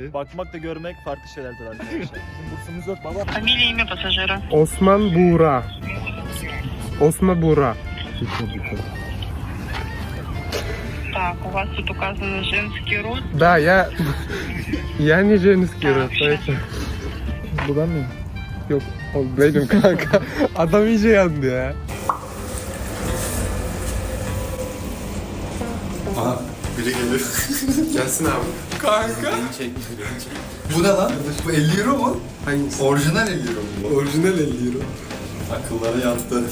Bakmak da görmek farklı şeylerdir arkadaşlar. Bizim bursumuz yok baba. Фамилия, имя пассажира. Osman Buğra. Osman Buğra. Так, у вас тут указан женский род. Да, я... Я не женский род, поэтому... Bu ben miyim? Yok, o benim kanka. Adam iyice yandı ya. Aha biri geliyor. Gelsin abi. Kanka. Bu ne lan? Bu 50 euro mu? Hangisi? Orijinal 50 euro mu bu? Orijinal 50 euro. Akıllara yattı.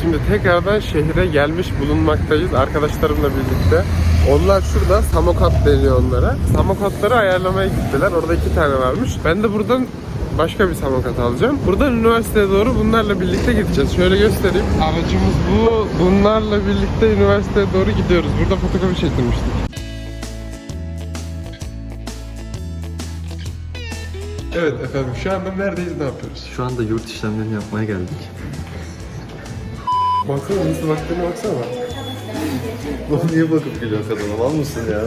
Şimdi tekrardan şehre gelmiş bulunmaktayız arkadaşlarımla birlikte. Onlar şurada samokat deniyor onlara. Samokatları ayarlamaya gittiler. Orada iki tane varmış. Ben de buradan başka bir samokat alacağım. Buradan üniversiteye doğru bunlarla birlikte gideceğiz. Şöyle göstereyim. Aracımız bu. Bunlarla birlikte üniversiteye doğru gidiyoruz. Burada fotokopi çektirmiştik. Evet efendim şu anda neredeyiz ne yapıyoruz? Şu anda yurt işlemlerini yapmaya geldik. Baksana nasıl baktığına baksana. Oğlum niye bakıp geliyor kadına? Mal mısın ya?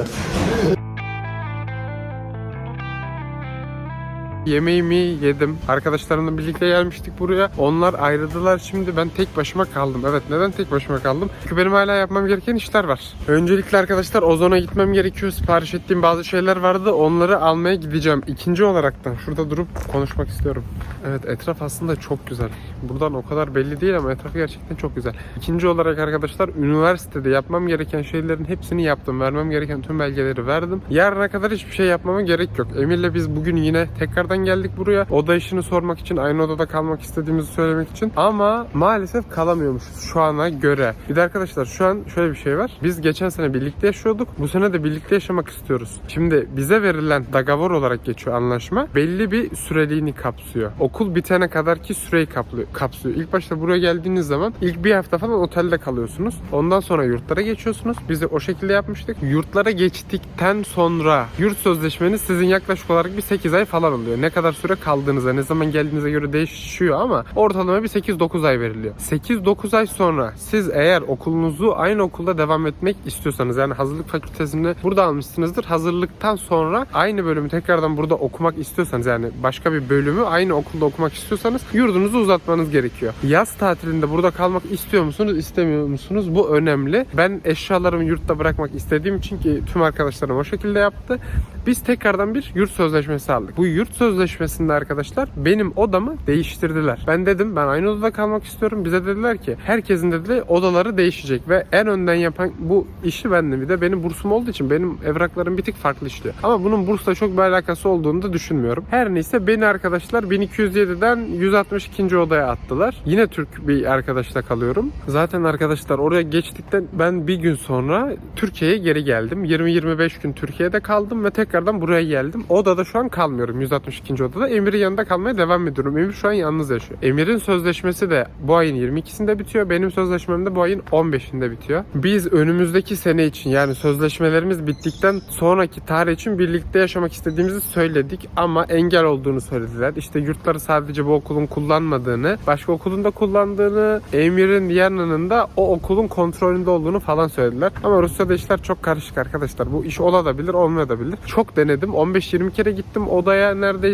Yemeğimi yedim. Arkadaşlarımla birlikte gelmiştik buraya. Onlar ayrıldılar şimdi. Ben tek başıma kaldım. Evet neden tek başıma kaldım? Çünkü benim hala yapmam gereken işler var. Öncelikle arkadaşlar Ozon'a gitmem gerekiyor. Sipariş ettiğim bazı şeyler vardı. Onları almaya gideceğim. İkinci olaraktan şurada durup konuşmak istiyorum. Evet etraf aslında çok güzel. Buradan o kadar belli değil ama etraf gerçekten çok güzel. İkinci olarak arkadaşlar üniversitede yapmam gereken şeylerin hepsini yaptım. Vermem gereken tüm belgeleri verdim. Yarına kadar hiçbir şey yapmama gerek yok. Emir'le biz bugün yine tekrardan geldik buraya. Oda işini sormak için, aynı odada kalmak istediğimizi söylemek için. Ama maalesef kalamıyormuşuz şu ana göre. Bir de arkadaşlar şu an şöyle bir şey var. Biz geçen sene birlikte yaşıyorduk. Bu sene de birlikte yaşamak istiyoruz. Şimdi bize verilen dagavor olarak geçiyor anlaşma. Belli bir süreliğini kapsıyor. Okul bitene kadar ki süreyi kaplıyor, kapsıyor. İlk başta buraya geldiğiniz zaman ilk bir hafta falan otelde kalıyorsunuz. Ondan sonra yurtlara geçiyorsunuz. Biz de o şekilde yapmıştık. Yurtlara geçtikten sonra yurt sözleşmeniz sizin yaklaşık olarak bir 8 ay falan oluyor. Ne kadar süre kaldığınıza, ne zaman geldiğinize göre değişiyor ama ortalama bir 8-9 ay veriliyor. 8-9 ay sonra siz eğer okulunuzu aynı okulda devam etmek istiyorsanız yani hazırlık fakültesini burada almışsınızdır. Hazırlıktan sonra aynı bölümü tekrardan burada okumak istiyorsanız yani başka bir bölümü aynı okulda okumak istiyorsanız yurdunuzu uzatmanız gerekiyor. Yaz tatilinde burada kalmak istiyor musunuz, istemiyor musunuz? Bu önemli. Ben eşyalarımı yurtta bırakmak istediğim için ki tüm arkadaşlarım o şekilde yaptı. Biz tekrardan bir yurt sözleşmesi aldık. Bu yurt sözleşmesinde arkadaşlar benim odamı değiştirdiler. Ben dedim ben aynı odada kalmak istiyorum. Bize dediler ki herkesin dediler odaları değişecek ve en önden yapan bu işi bendim. Bir de benim bursum olduğu için benim evraklarım bir tık farklı işliyor. Ama bunun bursla çok bir alakası olduğunu da düşünmüyorum. Her neyse beni arkadaşlar 1207'den 162. odaya attılar. Yine Türk bir arkadaşla kalıyorum. Zaten arkadaşlar oraya geçtikten ben bir gün sonra Türkiye'ye geri geldim. 20-25 gün Türkiye'de kaldım ve tekrardan buraya geldim. Odada şu an kalmıyorum 162. odada. Emir'in yanında kalmaya devam ediyorum. Emir şu an yalnız yaşıyor. Emir'in sözleşmesi de bu ayın 22'sinde bitiyor. Benim sözleşmem de bu ayın 15'inde bitiyor. Biz önümüzdeki sene için yani sözleşmelerimiz bittikten sonraki tarih için birlikte yaşamak istediğimizi söyledik ama engel olduğunu söylediler. İşte yurtları sadece bu okulun kullanmadığını, başka okulun da kullandığını, Emir'in yanında o okulun kontrolünde olduğunu falan söylediler. Ama Rusya'da işler çok karışık arkadaşlar. Bu iş olabilir, olmayabilir. Çok denedim. 15-20 kere gittim odaya neredeyse.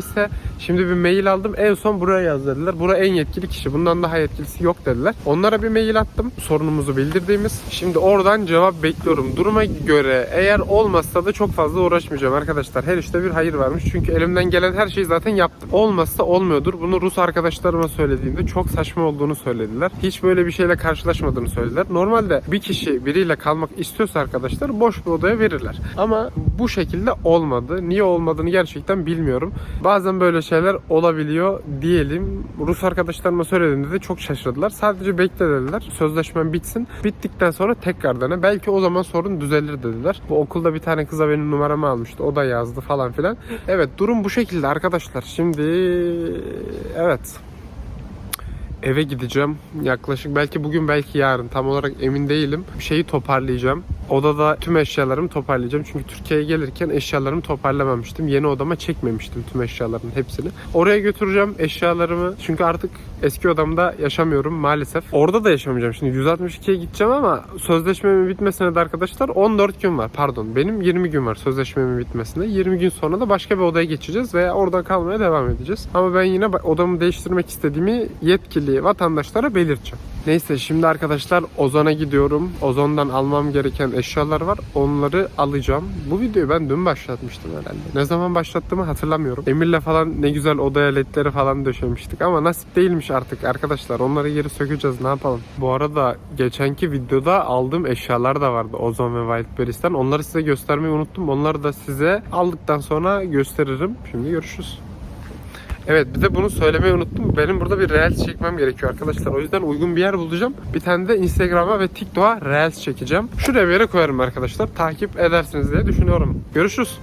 Şimdi bir mail aldım. En son buraya yaz dediler. Bura en yetkili kişi. Bundan daha yetkilisi yok dediler. Onlara bir mail attım. Sorunumuzu bildirdiğimiz. Şimdi oradan cevap bekliyorum. Duruma göre eğer olmazsa da çok fazla uğraşmayacağım arkadaşlar. Her işte bir hayır varmış. Çünkü elimden gelen her şeyi zaten yaptım. Olmazsa olmuyordur. Bunu Rus arkadaşlarıma söylediğimde çok saçma olduğunu söylediler. Hiç böyle bir şeyle karşılaşmadığını söylediler. Normalde bir kişi biriyle kalmak istiyorsa arkadaşlar boş bir odaya verirler. Ama bu şekilde olmadı. Niye olmadığını gerçekten bilmiyorum. Bazen böyle şeyler olabiliyor diyelim. Rus arkadaşlarıma söylediğimde de çok şaşırdılar. Sadece bekle dediler. Sözleşmem bitsin. Bittikten sonra tekrar dene. Belki o zaman sorun düzelir dediler. Bu okulda bir tane kıza benim numaramı almıştı. O da yazdı falan filan. Evet durum bu şekilde arkadaşlar. Şimdi evet eve gideceğim. Yaklaşık belki bugün belki yarın tam olarak emin değilim. Şeyi toparlayacağım. Odada tüm eşyalarımı toparlayacağım. Çünkü Türkiye'ye gelirken eşyalarımı toparlamamıştım. Yeni odama çekmemiştim tüm eşyaların hepsini. Oraya götüreceğim eşyalarımı. Çünkü artık eski odamda yaşamıyorum maalesef. Orada da yaşamayacağım. Şimdi 162'ye gideceğim ama sözleşmemin bitmesine de arkadaşlar 14 gün var. Pardon benim 20 gün var sözleşmemin bitmesine. 20 gün sonra da başka bir odaya geçeceğiz ve orada kalmaya devam edeceğiz. Ama ben yine odamı değiştirmek istediğimi yetkili vatandaşlara belirteceğim. Neyse şimdi arkadaşlar Ozan'a gidiyorum. Ozon'dan almam gereken eşyalar var. Onları alacağım. Bu videoyu ben dün başlatmıştım herhalde. Ne zaman başlattığımı hatırlamıyorum. Emir'le falan ne güzel odaya ledleri falan döşemiştik ama nasip değilmiş artık arkadaşlar. Onları geri sökeceğiz ne yapalım. Bu arada geçenki videoda aldığım eşyalar da vardı Ozon ve Wildberries'ten. Onları size göstermeyi unuttum. Onları da size aldıktan sonra gösteririm. Şimdi görüşürüz. Evet bir de bunu söylemeyi unuttum. Benim burada bir Reels çekmem gerekiyor arkadaşlar. O yüzden uygun bir yer bulacağım. Bir tane de Instagram'a ve TikTok'a Reels çekeceğim. Şuraya bir yere koyarım arkadaşlar. Takip edersiniz diye düşünüyorum. Görüşürüz.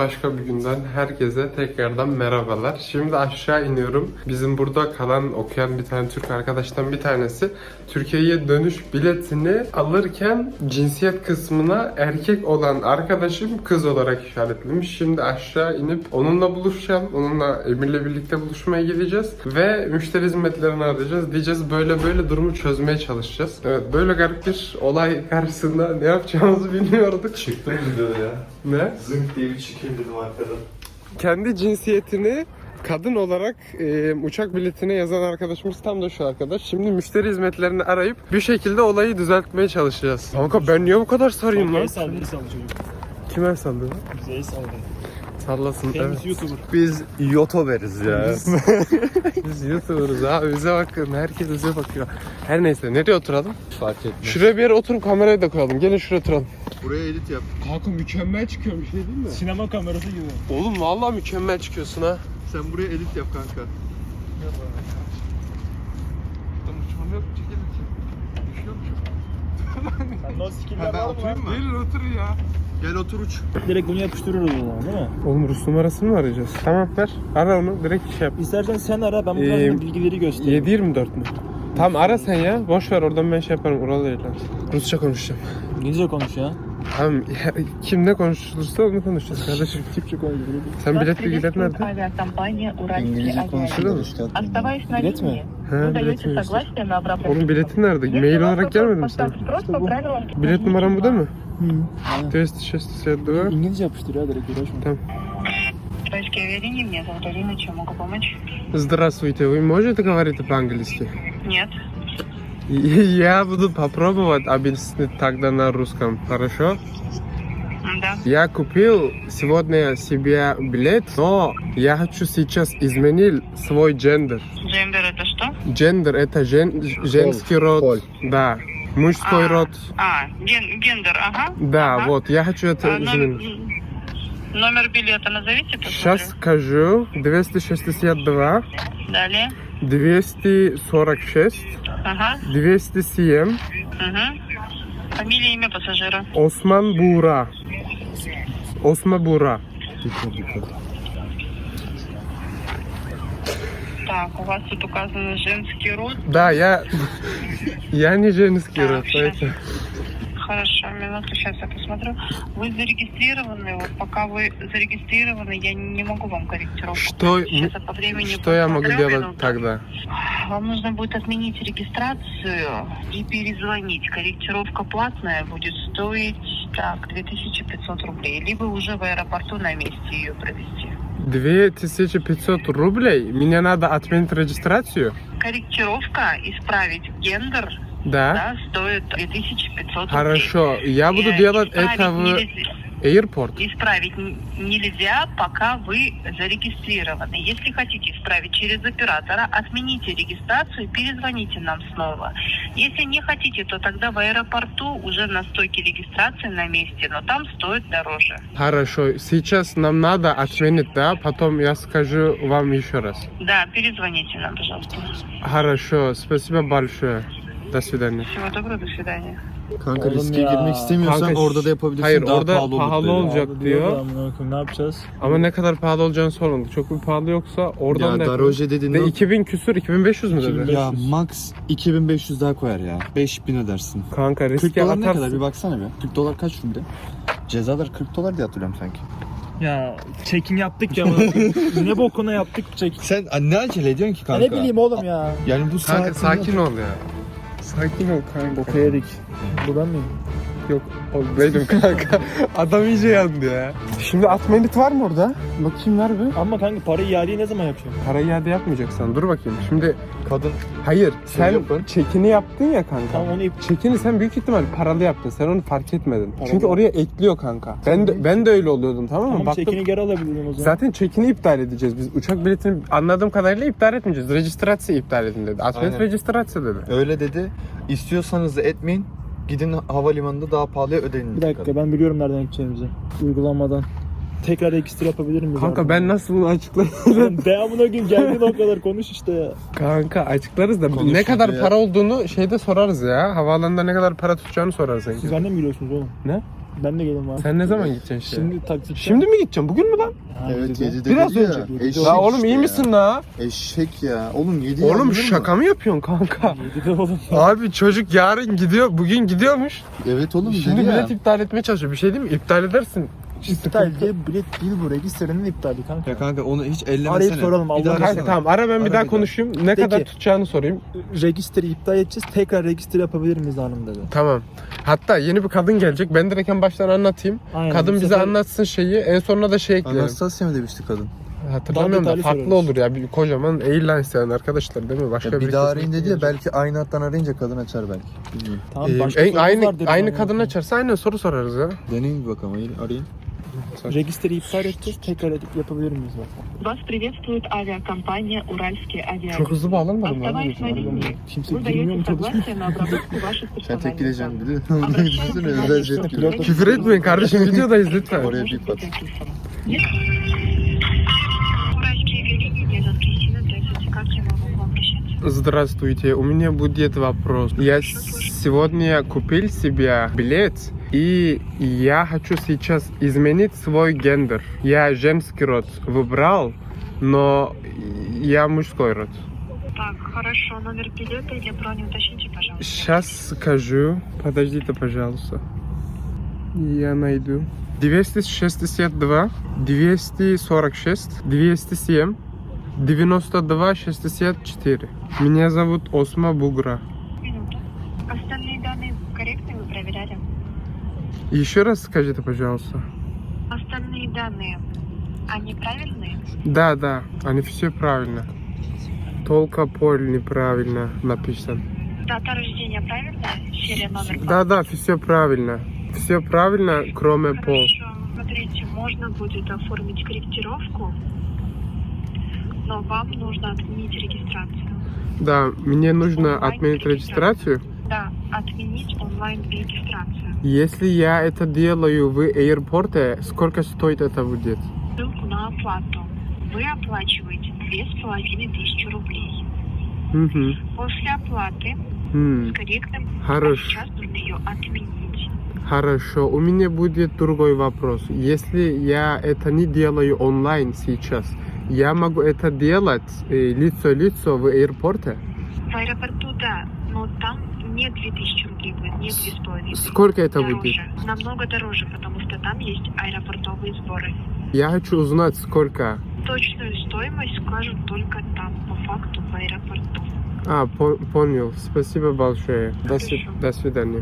Başka bir günden herkese tekrardan merhabalar. Şimdi aşağı iniyorum. Bizim burada kalan okuyan bir tane Türk arkadaştan bir tanesi Türkiye'ye dönüş biletini alırken cinsiyet kısmına erkek olan arkadaşım kız olarak işaretlemiş. Şimdi aşağı inip onunla buluşacağım. Onunla Emir'le birlikte buluşmaya gideceğiz ve müşteri hizmetlerini arayacağız. Diyeceğiz böyle böyle durumu çözmeye çalışacağız. Evet böyle garip bir olay karşısında ne yapacağımızı bilmiyorduk. Çıktım videoda ya. Ne? Zınk diye bir çıkayım dedim arkadan. kendi cinsiyetini kadın olarak e, uçak biletine yazan arkadaşımız tam da şu arkadaş. Şimdi müşteri hizmetlerini arayıp bir şekilde olayı düzeltmeye çalışacağız. Kanka ben niye bu kadar sarayım lan? El salladı çocuk. Kime sallıyor? Bize el salladı. Sallasın evet. Kendisi YouTuber. Biz YouTuber'ız ya. Biz YouTuber'ız abi bize bakın herkes bize bakıyor. Her neyse nereye oturalım? Fark etmez. Şuraya bir yere oturup kamerayı da koyalım. Gelin şuraya oturalım. Buraya edit yap. Kanka mükemmel çıkıyor bir şey değil mi? Sinema kamerası gibi. Oğlum vallahi mükemmel çıkıyorsun ha. Sen buraya edit yap kanka. Sen nasıl Ha, ben var mı oturayım lan? mı? Gelin otur ya. Gel otur uç. Direkt bunu yapıştırıyoruz o zaman değil mi? Oğlum Rus numarasını mı arayacağız? Tamam ver. Ara onu direkt şey yap. İstersen sen ara ben buradan Ee, sana bilgileri göstereyim. 7-24 mü? Tamam ara sen ya. Boş ver oradan ben şey yaparım. Ural. Rusça konuşacağım. İngilizce konuş ya. Tamam ya, kim ne konuşursa onu konuşacağız kardeşim. Türkçe konuşuyor. Sen bilet приветствует nerede? авиакомпания «Уральские Şurada mı? авиалинии». Оставаясь на Билет mi? линии, Ha вы bilet даете mi? согласие на обработку. Oğlum biletin nerede? Если Mail у вас olarak вопрос, gelmedi mi sana? поставьте спрос по правилам. Bilet numaram bu değil mi? Aynen. Test şesti sevdi İngilizce yapıştırıyor hadi direkt uğraşma. «Уральские авиалинии», меня зовут Алина, чем могу помочь? Здравствуйте, вы можете говорить по-английски? Нет. Я буду попробовать объяснить тогда на русском, хорошо? Да. Я купил сегодня себе билет, но я хочу сейчас изменить свой гендер. Джендер это что? Гендер это жен- женский род. Пол. Да. Мужской А, род. А, ген- гендер, ага. Да, Ага. вот, я хочу это А, номер, изменить. номер билета назовите, посмотрю. Сейчас скажу. 262, Далее. 246, Ага. 207, Угу. Фамилия, имя пассажира. Osman Buğra. Osman Buğra. Так, у вас тут указан женский род. Да, я... Я не женский род, Так, поэтому... Хорошо, минуту, сейчас я посмотрю. Вы зарегистрированы, вот пока вы зарегистрированы, я не могу вам корректировку. Что, Сейчас я по времени что я могу делать минуту. тогда? Вам нужно будет отменить регистрацию и перезвонить. Корректировка платная будет стоить так, 2500 рублей. Либо уже в аэропорту на месте ее провести. 2500 рублей? Мне надо отменить регистрацию? Корректировка, исправить гендер, Да. да, стоит 2500 рублей. Хорошо, я буду Э, делать это в нельзя- airport. Исправить нельзя, пока вы зарегистрированы. Если хотите исправить через оператора, отмените регистрацию и перезвоните нам снова. Если не хотите, то тогда в аэропорту уже на стойке регистрации на месте, но там стоит дороже. Хорошо, сейчас нам надо отменить, да? Потом я скажу вам еще раз. Да, перезвоните нам, пожалуйста. Хорошо, спасибо большое. До свидания. Всего доброго, до свидания. Kanka Oğlum riske ya. girmek istemiyorsan Kanka, orada da yapabilirsin. hayır, daha orada pahalı, pahalı olur. olacak. Pahalı diyor. da amına koyayım, Ne yapacağız? Ama ne kadar pahalı olacağını sormadı. Çok bir pahalı yoksa oradan Ya da Daroje dediğin Ve o- 2000 küsür 2500 mü dedi? 2500. Ya max 2500 daha koyar ya. 5000 ödersin. Kanka 40 riske dolar ne kadar atarsın. bir baksana bir. 40 dolar kaç şimdi? Cezalar 40 dolar diye hatırlıyorum sanki. Ya check-in yaptık ya. amına koyayım. ne bokuna yaptık check Sen ne acele ediyorsun ki Ya kanka? Ne bileyim oğlum ya. Yani bu Kanka saatin- sakin ol ya. Sakin ol kanka. Boka yedik. Bu ben miyim? Yok o benim kanka. Adam iyice yandı ya. Şimdi at menit var mı orada? Bakayım ver bir. Ama kanka para iadeyi ne zaman yapacağım? Para iade yapmayacaksan dur bakayım. Şimdi Kadın hayır sen yapın. çekini yaptın ya kanka. Tamam onu ip... Çekini sen büyük ihtimal paralı yaptın. Sen onu fark etmedin. Paralı. Çünkü oraya ekliyor kanka. Ben de, ben de öyle oluyordum tamam mı? Tamam Baktım check-in'i geri alabilirim o zaman. Zaten çekini iptal edeceğiz biz. Uçak biletini anladığım kadarıyla iptal etmeyeceğiz. Rejistrasyon iptal edin dedi. Atmet Aynen. rejistrasyon dedi. öyle dedi. İstiyorsanız da etmeyin. Gidin havalimanında daha pahalıya ödeyin. Bir dakika ben biliyorum nereden gideceğimizi. Uygulamadan. Tekrar ekstra yapabilir miyiz? Kanka abi? ben nasıl bunu açıklayayım? Devamına gün geldin o kadar konuş işte ya. Kanka açıklarız da Konuşuruz ne kadar ya. para olduğunu şeyde sorarız ya. Havaalanında ne kadar para tutacağını sorarız. Siz benden mi geliyorsunuz oğlum? Ne? Ben de gelin var. Sen ne zaman gideceksin işte? Şimdi taksit. Şimdi mi gideceksin? Bugün mü lan? Evet 7'de Biraz dedi önce. ya. Eşek La oğlum işte iyi ya. misin la? Eşek ya. Oğlum 7 Oğlum şaka mı yapıyorsun kanka? Yedide oğlum. Abi çocuk yarın gidiyor, bugün gidiyormuş. Evet oğlum Şimdi dedi ya. bilet iptal etmeye çalışıyor. Bir şey değil mi? İptal edersin. İptal diye bilet değil bu registrenin iptali kanka. Ya kanka onu hiç ellemesene. Arayıp soralım, Bir daha. Kanka arasana. tamam ara ben bir Ara daha bir daha. konuşayım. Ne De kadar ki- tutacağını sorayım. Registri iptal edeceğiz. Tekrar registre yapabilir miyiz hanım dedi. Tamam. Hatta yeni bir kadın gelecek. Ben direkt en baştan anlatayım. Aynen, kadın bize sefer- anlatsın şeyi. En sonuna da şey ekleyelim. Anastasya mı demişti kadın? Hatırlamıyorum da farklı sorarız. olur ya. Bir kocaman Airlines yani arkadaşlar değil mi? Başka Ya bir biri daha kesin arayın dedi ya belki aynı hattan arayınca kadın açar belki. Bilmiyorum. Tamam Ee, başka en- sorunuz aynı aynı kadın açarsa aynı soru sorarız ya. Deneyin bir bakalım arayın. Registri iptal edeceğiz. Tekrar edip yapabilir miyiz bakalım. Вас приветствует авиакомпания «Уральские авиалинии». Çok hızlı bağlanmadım lan. Оставаясь на lинии, Kimse вы girmiyor даете mu çalışmıyor? согласие на обработку ваших Sen tek персональных gireceksin данных. dedi. Onu düşünsene özel jet. Pilot- Küfür etmeyin kardeşim videodayız lütfen. Oraya bir bak. Уральские авиалинии, могу к вам обращаться? Здравствуйте, у меня будет вопрос. Я сегодня купил себе билет, и я хочу сейчас изменить свой гендер. Я женский род выбрал, но я мужской род. Так, хорошо, номер билета или брони уточните, пожалуйста. Сейчас скажу. Подождите, пожалуйста. Я найду. 262, 246, 207, 92, 64. Меня зовут Осма Бугра. Минуту. Остальные данные корректны, вы проверяли? Еще раз скажите, пожалуйста. Остальные данные, они правильные? Да, да, они все правильно. Только поль неправильно написан. Дата рождения? Серия номер Да, да, все правильно. Все правильно, кроме пол. Смотрите, можно будет оформить корректировку, но вам нужно отменить регистрацию. Да, мне нужно отменить регистрацию. Да, отменить онлайн-регистрацию. Если я это делаю в аэропорте, сколько стоит это будет? Ссылку на оплату. Вы оплачиваете две с половиной тысячи рублей. Мгм. После оплаты М, с корректным Хорошо. сейчас нужно ее отменить. Хорошо, у меня будет другой вопрос. Если я это не делаю онлайн сейчас, я могу это делать э, лицо-лицо в аэропорте? В аэропорту, да, но там не 2000 рублей будет, не 2,5. Сколько это будет? дороже, намного дороже, потому что там есть аэропортовые сборы. Я хочу узнать, сколько. Точную стоимость скажут только там, по факту, в аэропорту. А, по- понял. Спасибо большое. До, сви- Хорошо. до свидания.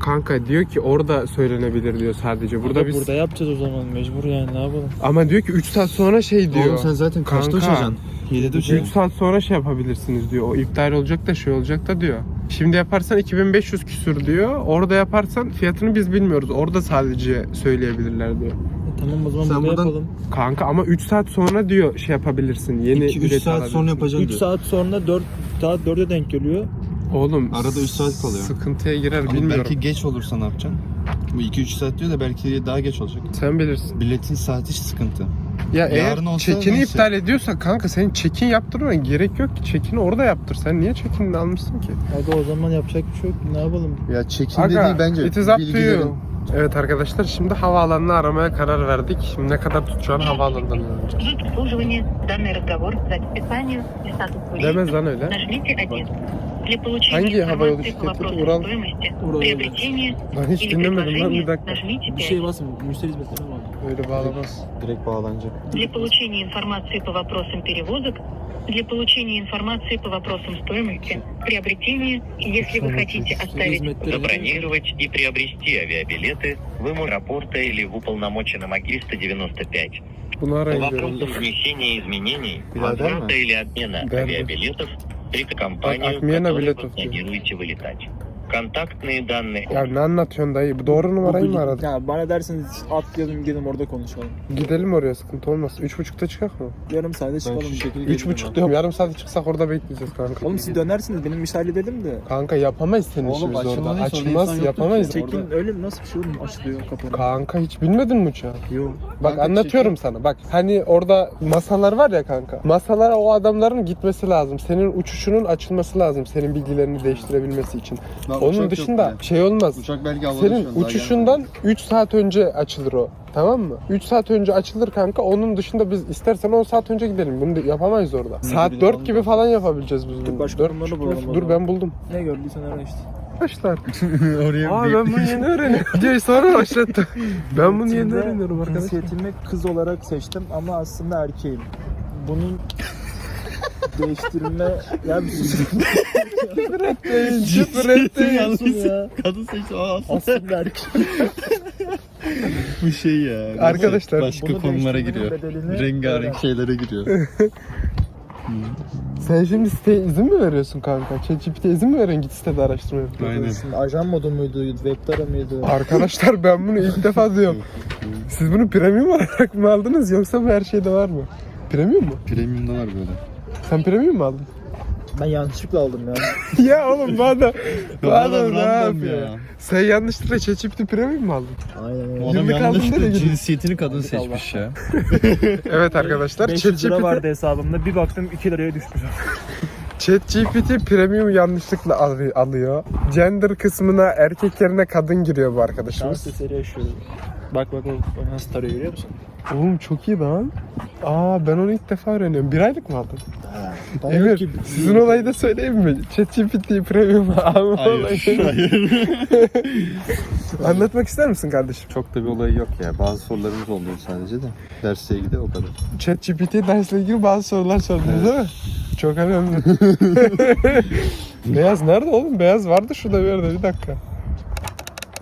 Kanka diyor ki orada söylenebilir diyor sadece. Burada Burada, biz burada yapacağız o zaman mecbur yani ne yapalım. ama diyor ki 3 saat sonra şey diyor. Oğlum sen zaten kaçta Kanka. uçacaksın? 7'de 3 uçacaksın. saat sonra şey yapabilirsiniz diyor. O iptal olacak da şey olacak da diyor. Şimdi yaparsan 2500 küsür diyor. Orada yaparsan fiyatını biz bilmiyoruz. Orada sadece söyleyebilirler diyor. E, tamam o zaman Sen burada buradan- yapalım. Kanka ama 3 saat sonra diyor şey yapabilirsin. Yeni 2-3 bilet saat alabilirsin. sonra yapacaksın 3 diyor. saat sonra 4 saat 4'e denk geliyor. Oğlum Arada üç saat kalıyor. Sıkıntıya girer Ama bilmiyorum. belki geç olursa ne yapacaksın? Bu 2-3 saat diyor da belki daha geç olacak. Sen bilirsin. Biletin saati sıkıntı. Ya Yarın eğer olsa çekini neyse. iptal ediyorsa kanka senin çekin yaptırman gerek yok ki. Çekini orada yaptır. Sen niye çekinini almışsın ki? Hadi o zaman yapacak bir şey yok. Ne yapalım? Ya çekin Aga, dediği bence it is up to you. bilgilerin Evet arkadaşlar şimdi havaalanını aramaya karar verdik. Şimdi ne kadar tutacağını havaalanından öğreneceğiz. Служит обслуживания. Данный разговор к записанию и статус Demez lan öyle. Нажмите 1. Для получения Hangi информации по вопросу Ural. стоимости, Ural, приобретения hiç или dinlemedim bir dakika. нажмите 5. Bir şey basın. Müşteri hizmetlerine bak. Öyle bağlamaz. direkt bağlanacak. Для получения информации по вопросам перевозок, для получения информации по вопросам стоимости, приобретения, если вы хотите оставить. Забронировать и приобрести авиабилеты в аэропорта или в уполномоченном АГИ 195. Bunu По arayın внесения изменений, Бильярд, возврата да? или обмена Да, да закрыта компания, в которой вы планируете вылетать. Контактные данные Ya ne anlatıyorsun dayı? Bu Doğru numarayı mı aradın? Ya bana derseniz atlayalım gidelim orada konuşalım. Gidelim oraya sıkıntı olmaz. Üç buçukta çıkak mı? Yarım saatte çıkalım. şu şekilde Üç buçuk diyorum. Yarım saat çıksak orada bekleyeceğiz kanka. Oğlum siz dönersiniz benim iş halledelim de. Kanka yapamayız senin Oğlum, işimiz orada. açılmadıysa orada insan Açılmaz yoktur yapamayız. ki. Çekin öyle mi? Nasıl bir şey oğlum açılıyor kapı? Kanka hiç bilmedin mi uçağı? Yok. Bak Kanka anlatıyorum sana. Bak hani orada masalar var ya kanka. Masalara o adamların gitmesi lazım. Senin uçuşunun açılması lazım. Senin bilgilerini değiştirebilmesi için. Lan Onun uçak yok dışında bile. şey olmaz. Uçak belki havada Senin şu an, daha uçuşundan 3 saat önce açılır o. Tamam mı? 3 saat önce açılır kanka. Onun dışında biz istersen 10 saat önce gidelim. Bunu da yapamayız orada. Saat bile 4 falan gibi falan yapabileceğiz biz bunu. başka Dört numara buçuk bulalım gibi. o Dur zaman. ben buldum. Ne gördüysen ara işte. Arkadaşlar. Oraya Aa bir- ben bunu yeni öğreniyorum. Videoyu sonra başlattım. Ben bunu yeni öğreniyorum arkadaşlar. Cinsiyetimi kız olarak seçtim ama aslında erkeğim. Bunun değiştirme ya bir sus. Küfür etmeyin. Yanlış. ya. Kadın seçti. Aslında Aslında erkeğim. bu şey ya. Arkadaşlar, Başka bunu konulara değiştirmenin giriyor. bedelini Rengarenk şeylere giriyor. Sen şimdi siteye izin mi veriyorsun kanka? ChatGPT'ye izin mi veriyorsun git sitede araştırma yap? Aynen. Şimdi ajan modu muydu, webtara mıydı? Arkadaşlar ben bunu ilk defa diyorum. Siz bunu premium olarak mı aldınız yoksa bu her şeyde var mı? Premium mu? Premium'da var böyle. Sen premium mu aldın? Ben yanlışlıkla aldım ya. ya oğlum bu adam, bu adam ne random yapıyor? Sen yanlışlıkla ChatGPT premium mu aldın? Aynen öyle. Adam Yıllık aldın yanlışlıkla nereye gidiyorsun? cinsiyetini kadın seçmiş ya. Evet arkadaşlar 500 lira ChatGPT, vardı hesabımda. Bir baktım 2 liraya düşmüş. ChatGPT premium yanlışlıkla al- alıyor. Gender kısmına erkek yerine kadın giriyor bu Şans arkadaşımız. eseri yaşıyorum. Bak bak bak bak nasıl tarıyor görüyor musun? Oğlum çok iyi lan. Aa ben onu ilk defa öğreniyorum. Bir aylık mı aldın? Bana Emir ki- sizin olayı da söyleyeyim mi? ChatGPT premium alma olayı. Anlatmak ister misin kardeşim? Çok da bir olayı yok ya. Bazı sorularımız oldu sadece de. Derse ilgili o kadar. ChatGPT dersle ilgili bazı sorular sordunuz değil mi? Çok önemli. Beyaz nerede oğlum? Beyaz vardı şurada bir yerde bir dakika.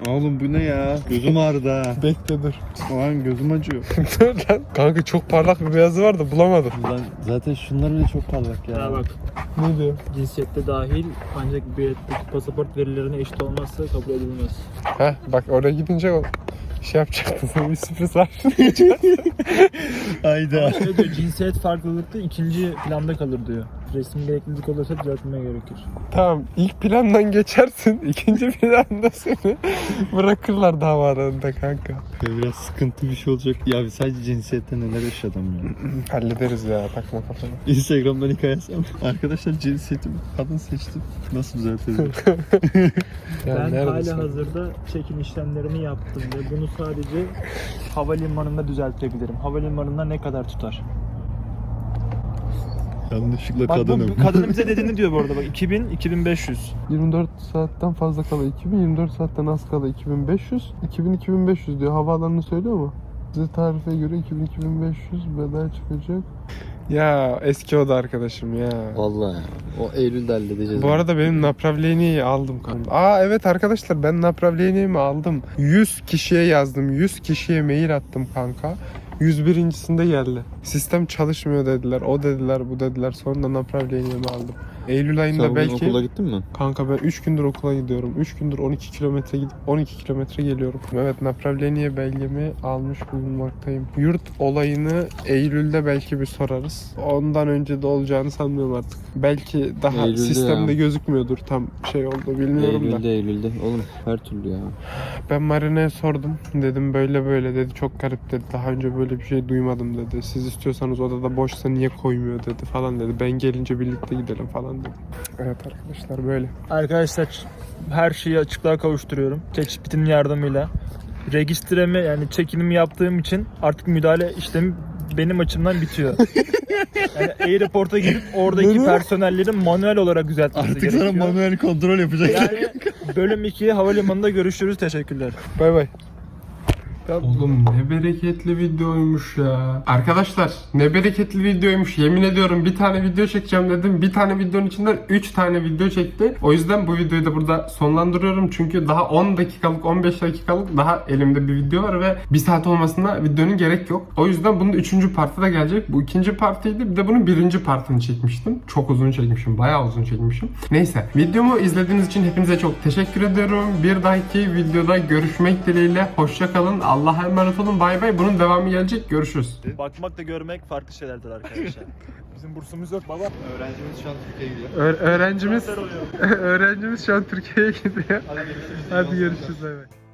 Oğlum bu ne ya? Gözüm ağrıdı ha. Bekle dur. Lan gözüm acıyor. dur lan. Kanka çok parlak bir beyazı vardı bulamadım. Lan zaten şunlar bile çok parlak ya. Ya bak Ne diyor? cinsiyette dahil ancak biletteki pasaport verilerine eşit olmazsa kabul edilmez. Heh bak oraya gidince o şey yapacaktın sana bir sürpriz var. Hayda. Şey diyor, cinsiyet farklılıkta ikinci planda kalır diyor. Resmi gereklilik olursa düzeltmeye gerekir. tamam ilk plandan geçersin. ikinci planda seni bırakırlar davalarında kanka. Ya biraz sıkıntı bir şey olacak. Ya bir sadece cinsiyette neler yaşadım ya. Hallederiz ya takma kafana. Instagram'dan hikaye. Arkadaşlar cinsiyetimi kadın seçtim. Nasıl düzeltebilirim? Ya ben neredesin? hala hazırda çekim işlemlerini yaptım ve bunu sadece havalimanında düzeltebilirim. Havalimanında ne kadar tutar? Yanlışlıkla Bak kadınım. bu kadının bize dediğini diyor bu arada bak 2000 2500. 24 saatten fazla kala 2000, 24 saatten az kala 2500, 2000 2500 diyor. Havaalanını söylüyor mu? Size tarife göre 2000 2500 bedel çıkacak. Ya eski oda arkadaşım ya. Vallahi o Eylül'de halledeceğiz. Bu arada benim Napravleni'yi aldım kanka. Aa evet arkadaşlar ben Napravleni'yi aldım. 100 kişiye yazdım. 100 kişiye mail attım kanka. 101.sinde geldi. Sistem çalışmıyor dediler. O dediler, bu dediler. Sonunda Napravleni'yi aldım. Eylül ayında Sen belki okula gittin mi? Kanka ben 3 gündür okula gidiyorum. 3 gündür 12 kilometre gidip 12 kilometre geliyorum. Evet Napravleniye belgemi almış bulunmaktayım. Yurt olayını Eylül'de belki bir sorarız. Ondan önce de olacağını sanmıyorum artık. Belki daha Eylül'de sistemde ya. gözükmüyordur tam şey oldu bilmiyorum da. Eylül'de Eylül'de. Oğlum her türlü ya. Ben Marine'ye sordum. Dedim böyle böyle dedi. Çok garip dedi. Daha önce böyle bir şey duymadım dedi. Siz istiyorsanız odada boşsa niye koymuyor dedi falan dedi. Ben gelince birlikte gidelim falan dedi. Evet arkadaşlar böyle. Arkadaşlar her şeyi açıklığa kavuşturuyorum. Teşbitin yardımıyla. Registremi yani çekinimi yaptığım için artık müdahale işlemi benim açımdan bitiyor. yani airport'a gidip oradaki personellerin manuel olarak düzeltmesi gerekiyor. kontrol yapacak. Yani bölüm 2 havalimanında görüşürüz. Teşekkürler. Bay bay. Oğlum ne bereketli videoymuş ya. Arkadaşlar ne bereketli videoymuş. Yemin ediyorum bir tane video çekeceğim dedim. Bir tane videonun içinden 3 tane video çekti. O yüzden bu videoyu da burada sonlandırıyorum. Çünkü daha 10 dakikalık 15 dakikalık daha elimde bir video var ve bir saat olmasına videonun gerek yok. O yüzden bunun 3. partı da gelecek. Bu ikinci partıydı. Bir de bunun birinci partını çekmiştim. Çok uzun çekmişim. Bayağı uzun çekmişim. Neyse. Videomu izlediğiniz için hepinize çok teşekkür ediyorum. Bir dahaki videoda görüşmek dileğiyle. Hoşça kalın. Allah'a emanet olun. Bay bay. Bunun devamı gelecek. Görüşürüz. Bakmak da görmek farklı şeylerdir arkadaşlar. Bizim bursumuz yok baba. Öğrencimiz şu an Türkiye'ye gidiyor. Ö- öğrencimiz öğrencimiz şu an Türkiye'ye gidiyor. Hadi görüşürüz. Hadi görüşürüz. Bay bay.